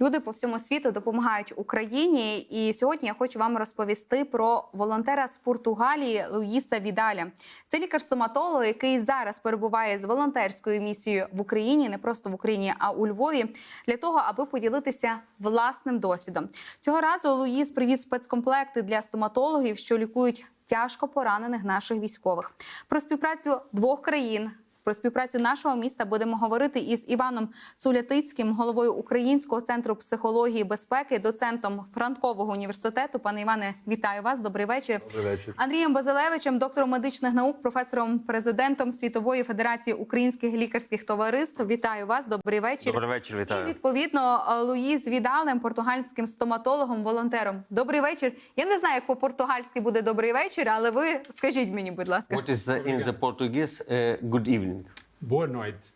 Люди по всьому світу допомагають Україні. І сьогодні я хочу вам розповісти про волонтера з Португалії Луїса Відаля. Це лікар-стоматолог, який зараз перебуває з волонтерською місією в Україні, не просто в Україні, а у Львові, для того, аби поділитися власним досвідом. Цього разу Луїс привіз спецкомплекти для стоматологів, що лікують тяжко поранених наших військових. Про співпрацю двох країн. Про співпрацю нашого міста будемо говорити із Іваном Сулятицьким, головою Українського центру психології безпеки, доцентом Франкового університету. Пане Іване, вітаю вас. Добрий вечір. Добрий вечір. Андрієм Базилевичем, доктором медичних наук, професором, президентом Світової федерації українських лікарських товариств. Вітаю вас. Добрий вечір. Добрий вечір, І вітаю. відповідно Луїз Відалем, португальським стоматологом, волонтером. Добрий вечір. Я не знаю, як по-португальськи буде добрий вечір, але ви скажіть мені, будь ласка. What is the, in the Portuguese uh, good evening? Boa noite.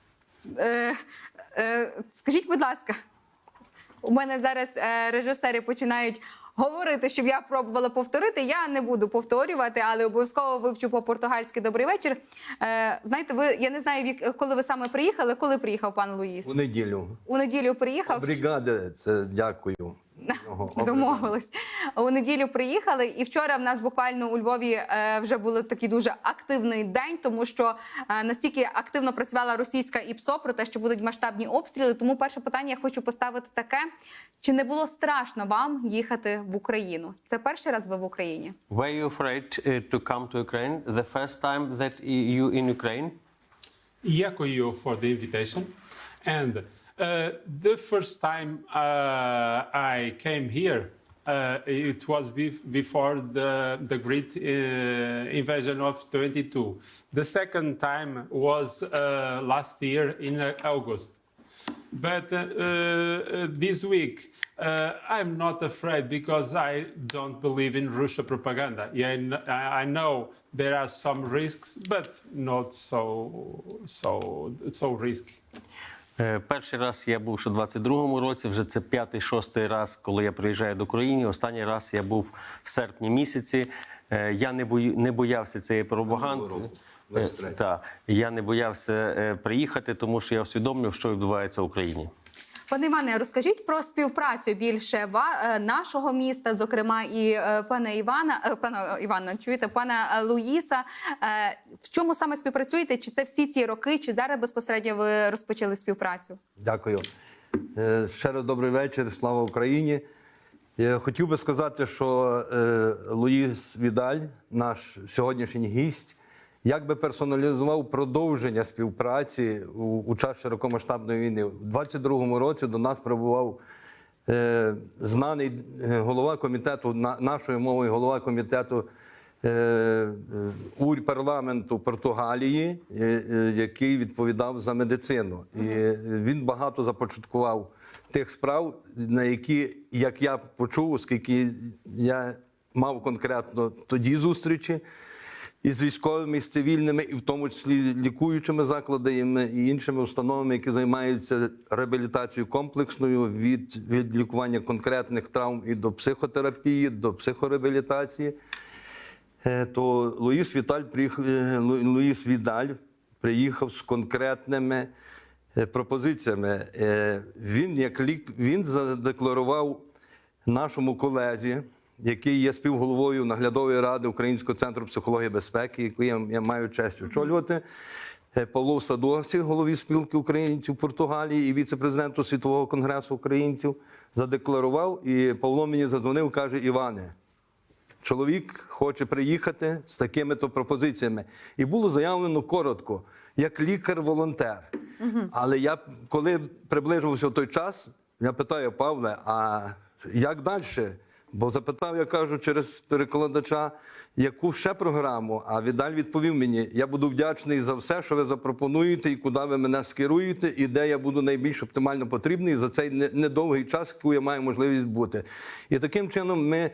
Е, е, скажіть, будь ласка, у мене зараз е, режисери починають говорити, щоб я пробувала повторити. Я не буду повторювати, але обов'язково вивчу по-португальськи добрий вечір. Е, знаєте, ви я не знаю, коли ви саме приїхали. Коли приїхав пан Луїс? У неділю. У неділю приїхав. Бригади, це дякую. Домовились. У неділю приїхали, і вчора в нас буквально у Львові е, вже був такий дуже активний день, тому що е, настільки активно працювала російська ІПСО про те, що будуть масштабні обстріли. Тому перше питання я хочу поставити таке: чи не було страшно вам їхати в Україну? Це перший раз ви в Україні? Were you afraid uh, to come to Ukraine the first time that you in Ukraine? Yakuyo for the invitation. And the first time uh, I came here, uh, it was bef- before the, the great uh, invasion of 22. The second time was uh, last year in uh, August. But uh, uh, this week, uh, I'm not afraid because I don't believe in Russia propaganda. Yeah, I know there are some risks, but not so so so risky. Е, Перший раз я був ще у 22-му році, вже це п'ятий-шостий раз, коли я приїжджаю до України. Останній раз я був в серпні місяці. Е, Я не бою, не боявся цієї пропаганди. Е, 23. Так, я не боявся приїхати, тому що я усвідомлював, що відбувається в Україні. Пане Іване, розкажіть про співпрацю більше е, нашого міста, зокрема, і е, пана Івана, е, пана Івана, чуєте, пана Луїса. В чому саме співпрацюєте? Чи це всі ці роки, чи зараз безпосередньо ви розпочали співпрацю? Дякую. Ще раз добрий вечір. Слава Україні. Я хотів би сказати, що Луїс Відаль, наш сьогоднішній гість, якби персоналізував продовження співпраці у, у час широкомасштабної війни. У 22-му році до нас прибував е, знаний е, голова комітету, на, нашою мовою голова комітету е, е, у парламенту Португалії, е, е, який відповідав за медицину. І він багато започаткував тих справ, на які, як я почув, оскільки я мав конкретно тоді зустрічі із військовими, з цивільними, і в тому числі лікуючими закладами і іншими установами, які займаються реабілітацією комплексною від, від лікування конкретних травм і до психотерапії, до психореабілітації. Е, То Луїс Віталь приїхав, е, Луїс Відаль приїхав з конкретними е, пропозиціями. Він як лік він задекларував нашому колезі, який є співголовою наглядової ради Українського центру психології безпеки, яку я, я маю честь очолювати. е, Павло Садовці, голові спілки українців Португалії і віце-президенту Світового конгресу українців, задекларував. І Павло мені задзвонив, каже: Іване, чоловік хоче приїхати з такими-то пропозиціями. І було заявлено коротко, як лікар-волонтер. Але я, коли приближувався в той час, я питаю Павле, а як далі? Бо запитав, я кажу, через перекладача, яку ще програму. А Відаль відповів мені: я буду вдячний за все, що ви запропонуєте, і куди ви мене скеруєте, і де я буду найбільш оптимально потрібний за цей недовгий час, яку я маю можливість бути. І таким чином ми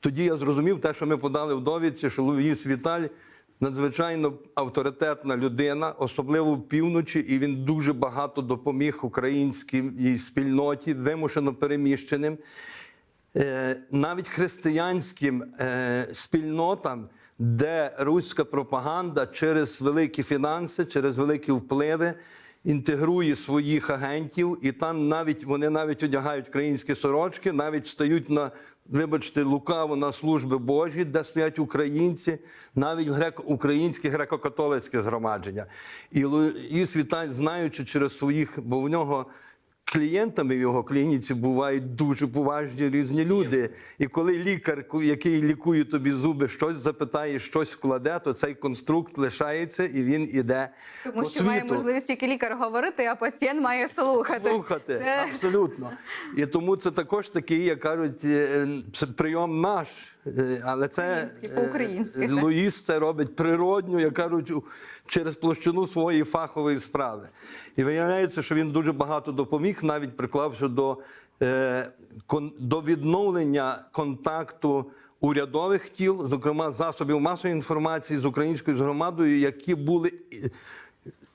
тоді я зрозумів те, що ми подали в довідці, що Луїс Віталь надзвичайно авторитетна людина, особливо в півночі, і він дуже багато допоміг українській спільноті, вимушено переміщеним. Е, навіть християнським е, спільнотам, де руська пропаганда через великі фінанси, через великі впливи інтегрує своїх агентів, і там навіть вони навіть одягають українські сорочки, навіть стають на, вибачте, лукаво на служби Божі, де стоять українці, навіть греко українське греко-католицьке згромадження. І Луїс Віталь, знаючи через своїх, бо в нього. Клієнтами в його клініці бувають дуже поважні різні люди. І коли лікар, який лікує тобі зуби, щось запитає, щось вкладе, то цей конструкт лишається і він іде Тому по що має можливість тільки лікар говорити, а пацієнт має слухати. Слухати, Це... абсолютно. І тому це також такий, як кажуть, е, прийом наш. Е, Але це по-українськи, е. Луїс це робить природньо, як кажуть, через площину своєї фахової справи. І виявляється, що він дуже багато допоміг, навіть приклавши до, е, до відновлення контакту. Урядових тіл, зокрема засобів масової інформації з українською громадою, які були е,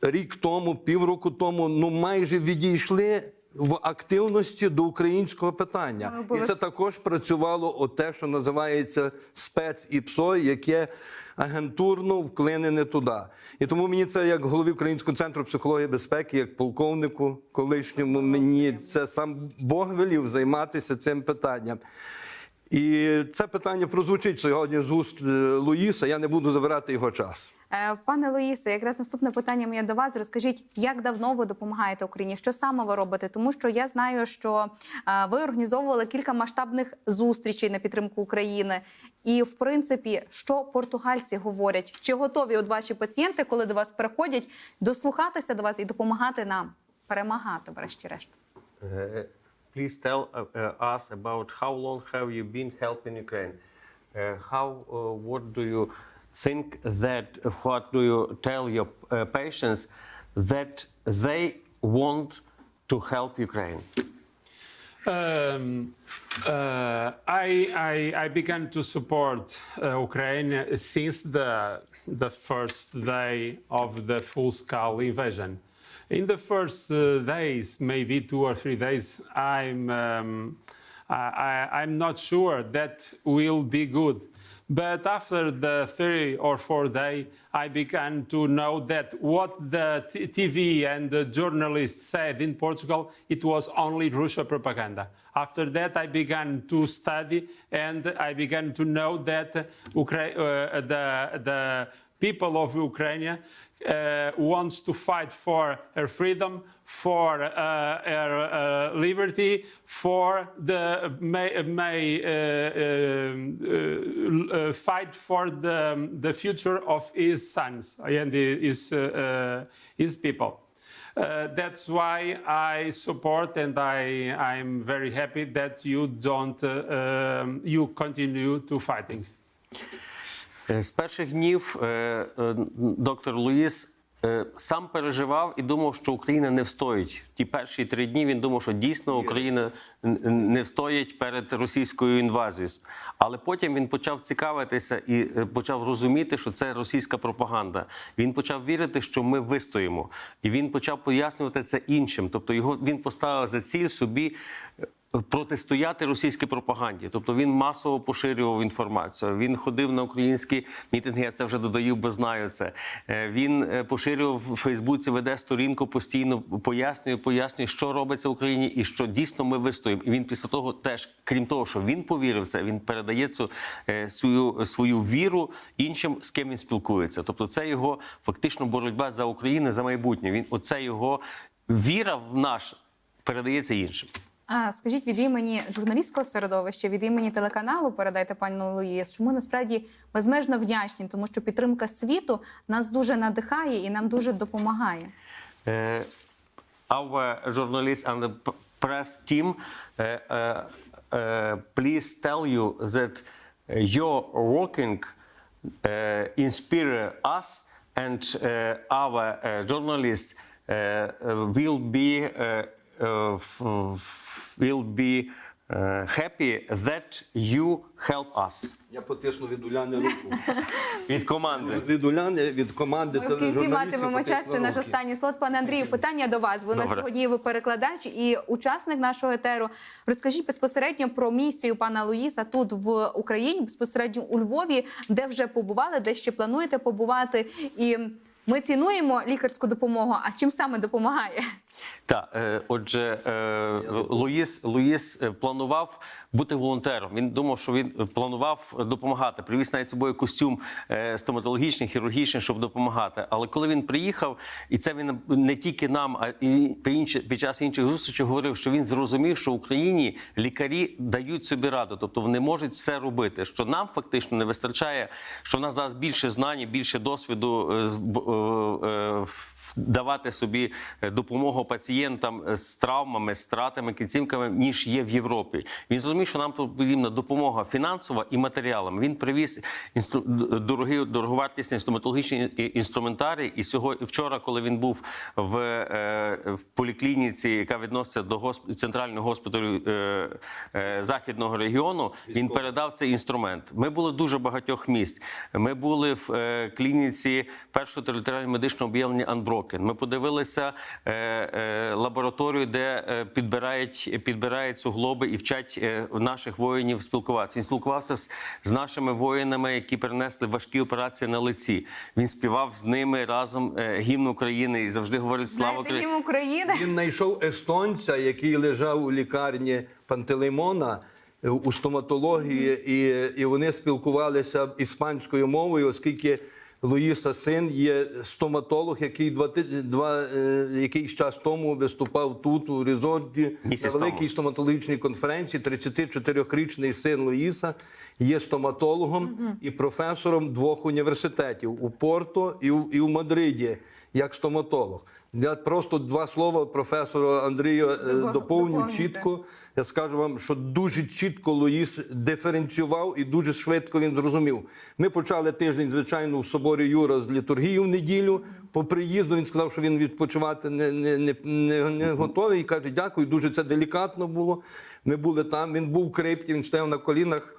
рік тому, півроку тому, ну майже відійшли в активності до українського питання. І це також працювало от те, що називається спец і ПСО, яке агентурно вклинене туди. І тому мені це як голові Українського центру психології безпеки, як полковнику колишньому, мені це сам Бог велів займатися цим питанням. І це питання прозвучить сьогодні з уст е, Луїса. Я не буду забирати його час. Е, Пане Луїсе, якраз наступне питання моє до вас. Розкажіть, як давно ви допомагаєте Україні? Що саме ви робите? Тому що я знаю, що е, ви організовували кілька масштабних зустрічей на підтримку України. І, в принципі, що португальці говорять? Чи готові от ваші пацієнти, коли до вас приходять, дослухатися до вас і допомагати нам перемагати, врешті-решт? Please tell uh, uh, us about how long have you been helping Ukraine? Uh, how, what do you think that, what do you tell your patients that they want to help Ukraine? Um, uh, I, I, I began to support uh, Ukraine since the, the first day of the full scale invasion. In the first uh, days, maybe two or three days, I'm, um, I, I'm not sure that will be good. But after the three or four day, I began to know that what the TV and the journalists said in Portugal, it was only Russia propaganda. After that, I began to study and I began to know that Ukra- uh, the, the people of Ukraine uh, wants to fight for her freedom, for uh, her uh, liberty, for the may, may uh, um, uh, uh, fight for the, the future of his sons and his, his people. Uh, that's why I support and I, I'm very happy that you don't, uh, um, you continue to fighting. Е, З перших днів е, е, доктор Луїс сам переживав і думав, що Україна не встоїть. Ті перші три дні він думав, що дійсно Україна не встоїть перед російською інвазією. Але потім він почав цікавитися і почав розуміти, що це російська пропаганда. Він почав вірити, що ми вистоїмо, і він почав пояснювати це іншим. Тобто його він поставив за ціль собі. Протистояти російській пропаганді, тобто він масово поширював інформацію. Він ходив на українські мітинги. Я це вже додаю, бо знаю це. Е, Він е, поширював в Фейсбуці, веде сторінку постійно, пояснює, пояснює, що робиться в Україні, і що дійсно ми вистоїмо. І він після того теж, крім того, що він повірив це, він передає цю е, свою свою віру іншим, з ким він спілкується. Тобто, це його фактично боротьба за Україну, за майбутнє. Він оце його віра в наш передається іншим. А скажіть від імені журналістського середовища, від імені телеканалу передайте пану Луїс, що ми насправді безмежно вдячні, тому що підтримка світу нас дуже надихає і нам дуже допомагає. Uh, our journalists and the press team uh, uh, uh, please tell you that your working uh, inspire us and uh, our uh, journalists uh, will be uh, will be uh, happy that you help us Я потисну від Уляни руку. від команди. Від Уляни, від команди Ми в кінці матимемо час. Це наш останній слот. Пане Андрію, питання до вас. Ви на Добре. сьогодні ви перекладач і учасник нашого етеру. Розкажіть безпосередньо про місію пана Луїса тут в Україні, безпосередньо у Львові, де вже побували, де ще плануєте побувати, і Ми цінуємо лікарську допомогу. А чим саме допомагає? Так, е, отже, е, Луїс, Луїс е, планував бути волонтером. Він думав, що він планував допомагати. Привіз навіть собою костюм е, стоматологічний, хірургічний, щоб допомагати. Але коли він приїхав, і це він не тільки нам, а і під час інших зустрічей говорив, що він зрозумів, що в Україні лікарі дають собі раду, тобто вони можуть все робити. Що нам фактично не вистачає, що в нас зараз більше знань, більше досвіду е, давати собі допомогу пацієнтам е, з травмами, з стратами, кінцівками, ніж є в Європі. Він зрозумів, що нам потрібна допомога фінансова і матеріалами. Він привіз інстру... д- дорогий дороговартісний стоматологічний і- сьогодні вчора, коли він був в, е, в поліклініці, яка відноситься до госп... центрального госпіталю е, е, західного регіону, він передав цей інструмент. Ми були дуже багатьох місць. Ми були в е, клініці першого територіального медичного об'єднання Анброкен. Ми подивилися е, лабораторію, де е, підбирають, підбирають суглоби і вчать е, наших воїнів спілкуватися. Він спілкувався з, з нашими воїнами, які перенесли важкі операції на лиці. Він співав з ними разом е, гімн України і завжди говорить слава Україні. гімн України. Він знайшов естонця, який лежав у лікарні Пантелеймона е, у стоматології, і, і вони спілкувалися іспанською мовою, оскільки Луїса син є стоматолог, який два, два е, якийсь час тому виступав тут, у Різорді на великій тому. стоматологічній конференції. 34-річний син Луїса є стоматологом і професором двох університетів у Порто і у, і у Мадриді, як стоматолог. Я просто два слова професору Андрію е, доповню чітко. Я скажу вам, що дуже чітко Луїс диференціював і дуже швидко він зрозумів. Ми почали тиждень, звичайно, в соборі Юра з літургії в неділю. По приїзду він сказав, що він відпочивати не, не, не, не, не готовий. І каже, дякую. Дуже це делікатно було. Ми були там. Він був в крипті, він стояв на колінах.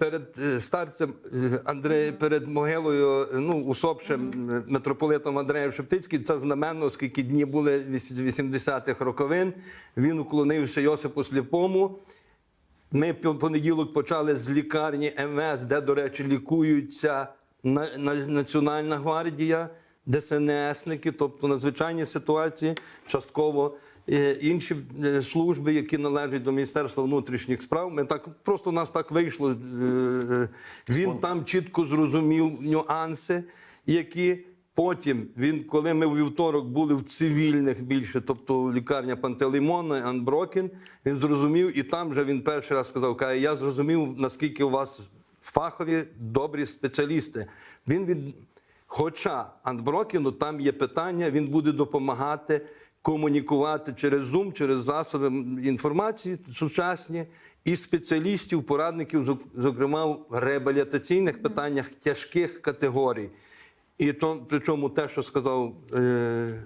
Перед е, старцем е, Андре, перед могилою, е, ну, усопшим митрополитом Андреєм Шептицьким, це знаменно, оскільки дні були віс- 80-х роковин. Він уклонився Йосипу Сліпому. Ми в понеділок почали з лікарні МС, де, до речі, лікуються на- на- Національна гвардія, ДСНСники, тобто надзвичайні ситуації, частково інші е, служби, які належать до Міністерства внутрішніх справ. Ми так просто у нас так вийшло. е, е, Він там чітко зрозумів нюанси, які. Потім він, коли ми у вівторок були в цивільних більше, тобто лікарня Пантелеймона, Анброкен, він зрозумів, і там вже він перший раз сказав: каже, я зрозумів, наскільки у вас фахові добрі спеціалісти. Він від хоча Анброкену там є питання, він буде допомагати комунікувати через Zoom, через засоби інформації сучасні. І спеціалістів, порадників, зокрема в реабілітаційних питаннях тяжких категорій. І то, причому те, що сказав е,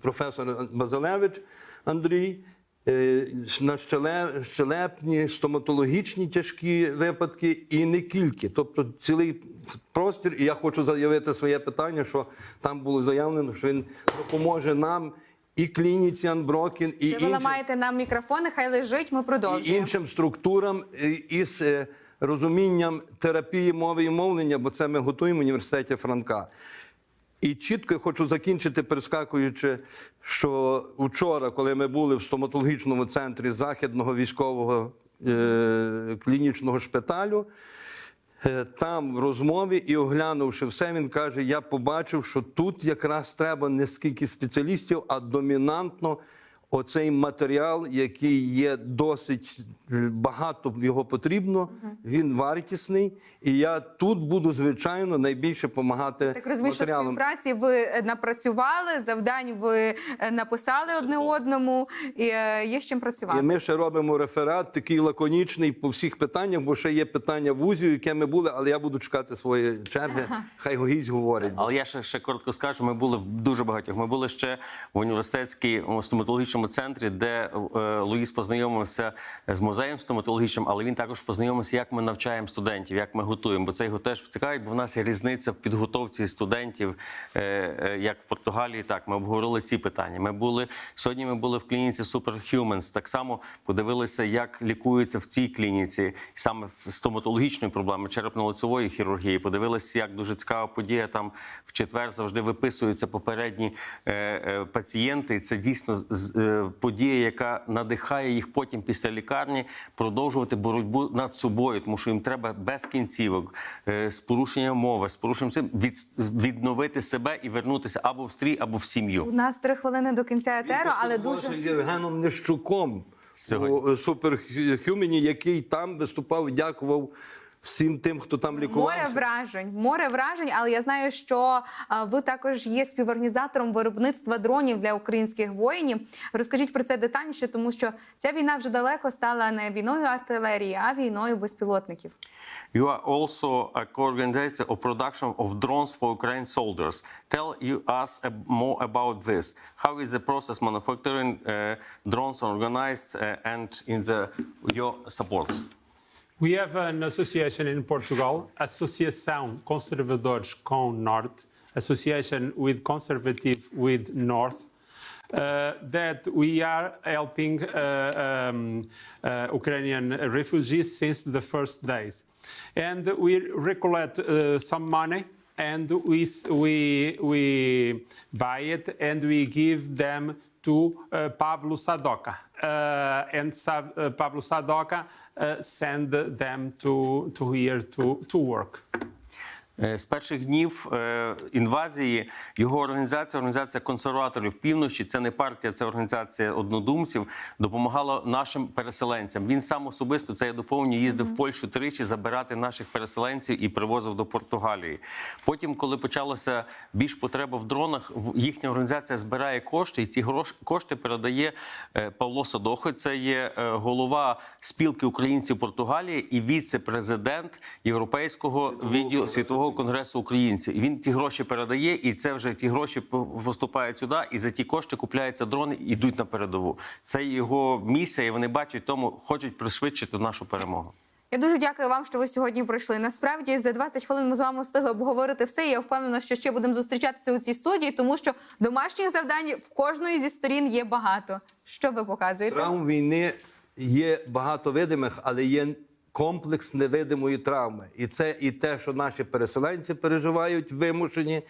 професор Базилевич Андрій, е, на щеле- щелепні, стоматологічні тяжкі випадки і не тільки. Тобто цілий простір. І я хочу заявити своє питання, що там було заявлено, що він допоможе нам і клініці Анброкін, і Це ви іншим ламаєте нам мікрофони, хай лежить, ми і продовжуємо. іншим структурам е, із е, розумінням терапії мови і мовлення, бо це ми готуємо в університеті Франка. І чітко я хочу закінчити, перескакуючи, що вчора, коли ми були в стоматологічному центрі західного військового е, клінічного шпиталю, Там в розмові і оглянувши все, він каже: я побачив, що тут якраз треба не скільки спеціалістів, а домінантно оцей матеріал, який є досить е, багато його потрібно. Він вартісний. І я тут буду, звичайно, найбільше допомагати Так розумію, що співпраці ви е, напрацювали, завдань ви е, написали одне одному, і є з чим І працювати. ми ще робимо реферат, такий лаконічний по всіх питаннях, бо ще є питання вузів, яке ми були, але я буду чекати своєї черги. Хай гість говорить. Але я ще, ще коротко скажу: ми були в дуже багатьох. Ми були ще в університетській стоматологічному стоматологічному центрі, де е, Луїс познайомився з музеєм стоматологічним, але він також познайомився, як ми навчаємо студентів, як ми готуємо. Бо це його теж цікавить, бо в нас є різниця в підготовці студентів, е, е, як в Португалії. Так, ми обговорили ці питання. Ми були сьогодні. Ми були в клініці Superhumans. Так само подивилися, як лікуються в цій клініці саме стоматологічної проблеми черепно-лицевої хірургії. Подивилися, як дуже цікава подія. Там в четвер завжди виписуються попередні пацієнти. Це дійсно подія, яка надихає їх потім після лікарні продовжувати боротьбу над собою, тому що їм треба без кінцівок, е, з порушенням мови, з порушенням цим від, відновити себе і вернутися або в стрій, або в сім'ю. У нас три хвилини до кінця етеру, але дуже Євгеном Нищуком Сьогодні. у Суперхюмені, який там виступав дякував всім тим, хто там Море вражень, море вражень, але я знаю, що ви також є співорганізатором виробництва дронів для українських воїнів. Розкажіть про це детальніше, тому що ця війна вже далеко стала не війною артилерії, а війною безпілотників. You are also a co-organizer of production of drones for Ukraine soldiers. Tell you us more about this. How is the process manufacturing uh, drones organized uh, and in the your supports? We have an association in Portugal, Associação Conservadores com Norte, association with conservative with North, uh, that we are helping uh, um, uh, Ukrainian refugees since the first days. And we recollect uh, some money and we, we, we buy it and we give them to uh, Pablo Sadoka. Uh, and uh, Pablo Sadoka uh, send them to, to here to, to work. Е, З перших днів е, інвазії його організація, організація консерваторів півночі, це не партія, це організація однодумців, допомагала нашим переселенцям. Він сам особисто це я доповню, їздив в Польщу тричі забирати наших переселенців і привозив до Португалії. Потім, коли почалася більш потреба в дронах, в- їхня організація збирає кошти, і ці грош- кошти передає е, Павло Садохо. Це є голова спілки українців Португалії і віце-президент Європейського відділу світового конгресу українців. І він ті гроші передає, і це вже ті гроші поступають сюди, і за ті кошти купляються дрони і йдуть на передову. Це його місія, і вони бачать тому, хочуть пришвидшити нашу перемогу. Я дуже дякую вам, що ви сьогодні прийшли. Насправді за 20 хвилин ми з вами встигли обговорити все. і Я впевнена, що ще будемо зустрічатися у цій студії, тому що домашніх завдань в кожної зі сторін є багато. Що ви показуєте? Травм війни є багато видимих, але є комплекс невидимої травми. І це і те, що наші переселенці переживають вимушені,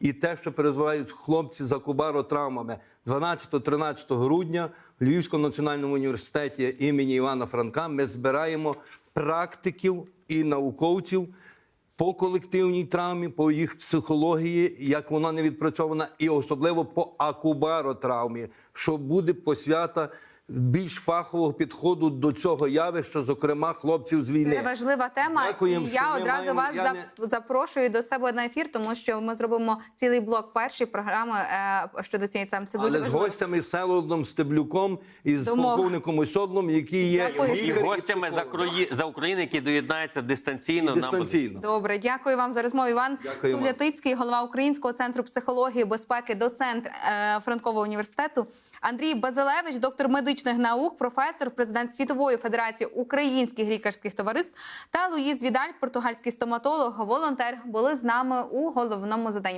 і те, що переживають хлопці за Кубаро травмами. 12-13 грудня в Львівському національному університеті імені Івана Франка ми збираємо практиків і науковців по колективній травмі, по їх психології, як вона не відпрацьована, і особливо по акубаротравмі, що буде посвята більш фахового підходу до цього явища, зокрема хлопців з війни. Це важлива тема, Дякуємо, і я одразу маємо- вас я не- запрошую до себе на ефір, тому що ми зробимо цілий блок першої програми е, щодо цієї теми. Це дуже Але з важливо. гостями Селодом Стеблюком і з Домов. полковником Осьодлом, які є І гостями за, психологи. Крої- за України, які доєднаються дистанційно. нам буде- дистанційно. Добре, дякую вам за розмову. Іван Дякуємо. Сулятицький, голова Українського центру психології безпеки, доцент е, Франкового університету. Андрій Базилевич, доктор медичних наук, професор, президент Світової федерації українських лікарських товариств та Луїз Відаль, португальський стоматолог, волонтер, були з нами у головному заданні.